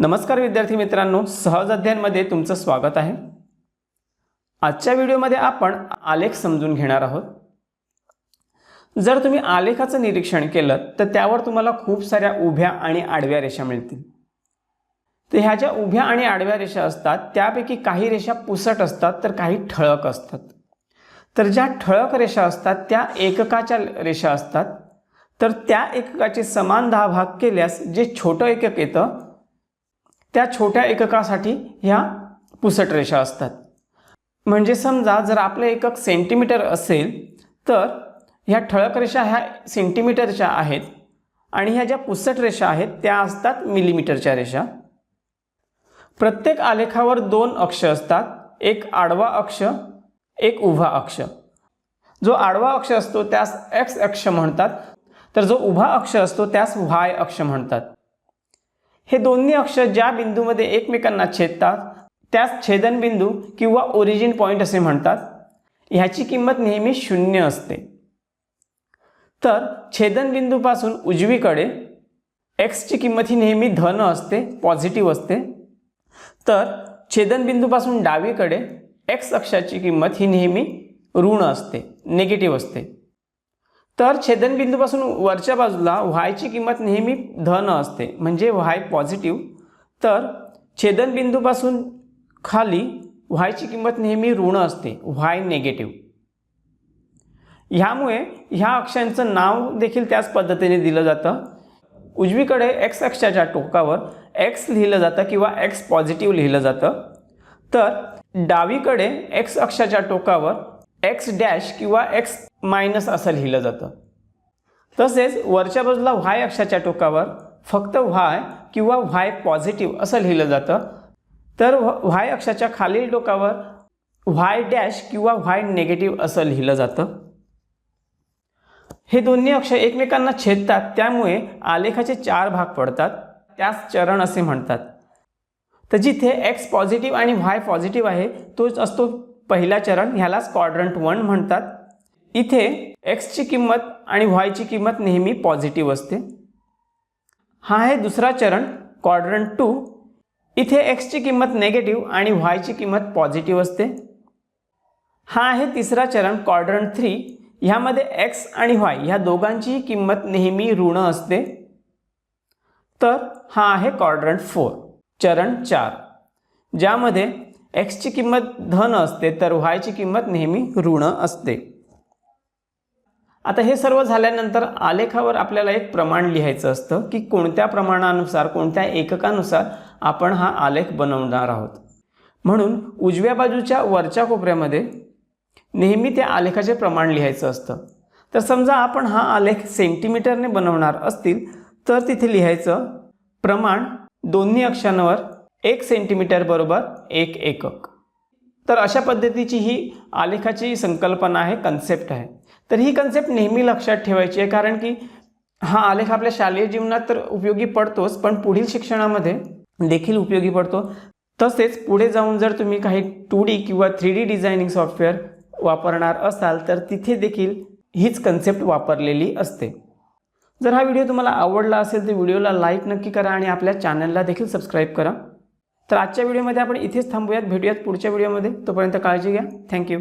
नमस्कार विद्यार्थी मित्रांनो सहज अध्ययनमध्ये तुमचं स्वागत आहे. आजच्या व्हिडिओमध्ये आपण आलेख समजून घेणार आहोत. जर तुम्ही आलेखाचं निरीक्षण केलं तर त्यावर तुम्हाला खूप साऱ्या उभ्या आणि आडव्या रेषा मिळतील. तर ह्या ज्या उभ्या आणि आडव्या रेषा असतात त्यापैकी काही रेषा पुसट असतात तर काही ठळक असतात. तर ज्या ठळक रेषा असतात त्या एककाच्या रेषा असतात. तर त्या एककाचे समान दहा भाग केल्यास जे छोटं एकक येतं त्या छोट्या एककासाठी ह्या पुसट रेषा असतात. म्हणजे समजा जर आपलं एकक सेंटीमीटर असेल तर ह्या ठळक रेषा ह्या सेंटीमीटरच्या आहेत आणि ह्या ज्या पुसट रेषा आहेत त्या असतात मिलीमीटरच्या रेषा. प्रत्येक आलेखावर दोन अक्ष असतात एक आडवा अक्ष एक उभा अक्ष. जो आडवा अक्ष असतो त्यास एक्स अक्ष म्हणतात. तर जो उभा अक्ष असतो त्यास वाय अक्ष म्हणतात. हे दोन्ही अक्ष ज्या बिंदूमध्ये एकमेकांना छेदतात त्यास छेदनबिंदू किंवा ओरिजिन पॉईंट असे म्हणतात. ह्याची किंमत नेहमी शून्य असते. तर छेदनबिंदूपासून उजवीकडे एक्सची किंमत ही नेहमी धन असते पॉझिटिव्ह असते. तर छेदनबिंदूपासून डावीकडे एक्स अक्षाची किंमत ही नेहमी ऋण असते निगेटिव्ह असते. तर छेदनबिंदूपासून वरच्या बाजूला व्हायची किंमत नेहमी धन असते म्हणजे व्हाय पॉझिटिव्ह तर छेदनबिंदूपासून खाली व्हायची किंमत नेहमी ऋण असते व्हाय नेगेटिव्ह ह्यामुळे ह्या अक्षांचं नाव देखील त्याच पद्धतीने दिलं जातं. उजवीकडे एक्स अक्षाच्या टोकावर एक्स लिहिलं जातं किंवा एक्स पॉझिटिव्ह लिहिलं जातं. तर डावीकडे एक्स अक्षाच्या टोकावर एक्स डॅश किंवा एक्स मायनस असं लिहिलं जातं. तसेच वरच्या बाजूला व्हाय अक्षाच्या टोकावर फक्त व्हाय किंवा व्हाय पॉझिटिव्ह असं लिहिलं जातं. तर व्हाय अक्षाच्या खालील टोकावर व्हाय डॅश किंवा व्हाय नेगेटिव्ह असं लिहिलं जातं. हे दोन्ही अक्ष एकमेकांना छेदतात त्यामुळे आलेखाचे चार भाग पडतात. त्यास चरण असे म्हणतात. तर जिथे एक्स पॉझिटिव्ह आणि व्हाय पॉझिटिव्ह आहे तोच असतो पहिला चरण ह्यालाच क्वाड्रंट वन म्हणतात. इथे एक्सची किंमत आणि व्हायची किंमत नेहमी पॉझिटिव्ह असते. हा आहे दुसरा चरण क्वाड्रंट टू इथे एक्सची किंमत नेगेटिव्ह आणि व्हायची किंमत पॉझिटिव्ह असते. हा आहे तिसरा चरण क्वाड्रंट थ्री ह्यामध्ये एक्स आणि व्हाय ह्या दोघांचीही किंमत नेहमी ऋण असते. तर हा आहे क्वाड्रंट फोर चरण चार. ज्यामध्ये एक्सची किंमत धन असते तर व्हायची किंमत नेहमी ऋण असते. आता हे सर्व झाल्यानंतर आलेखावर आपल्याला एक प्रमाण लिहायचं असतं की कोणत्या प्रमाणानुसार कोणत्या एककानुसार आपण हा आलेख बनवणार आहोत. म्हणून उजव्या बाजूच्या वरच्या कोपऱ्यामध्ये नेहमी त्या आलेखाचे प्रमाण लिहायचं असतं. तर समजा आपण हा आलेख सेंटीमीटरने बनवणार असतील तर तिथे लिहायचं प्रमाण दोन्ही अक्षांवर एक सेंटीमीटर बरोबर एक एकक. तर अशा पद्धतीची ही आलेखाची संकल्पना आहे कन्सेप्ट आहे. तर ही कन्सेप्ट नेहमी लक्षात ठेवायची आहे कारण की हा आलेख आपल्या शालेय जीवनात तर उपयोगी पडतोच पण पुढील शिक्षणामध्ये देखील उपयोगी पडतो. तसेच पुढे जाऊन जर तुम्ही काही टू डी किंवा थ्री डी डिझायनिंग सॉफ्टवेअर वापरणार असाल तर तिथे देखील हीच कन्सेप्ट वापरलेली असते. जर हा व्हिडिओ तुम्हाला आवडला असेल तर व्हिडिओला लाईक नक्की करा आणि आपल्या चॅनलला देखील सबस्क्राईब करा. तर आजच्या व्हिडिओमध्ये आपण इथेच थांबूयात. भेटूयात पुढच्या व्हिडिओमध्ये. तोपर्यंत काळजी घ्या. थँक्यू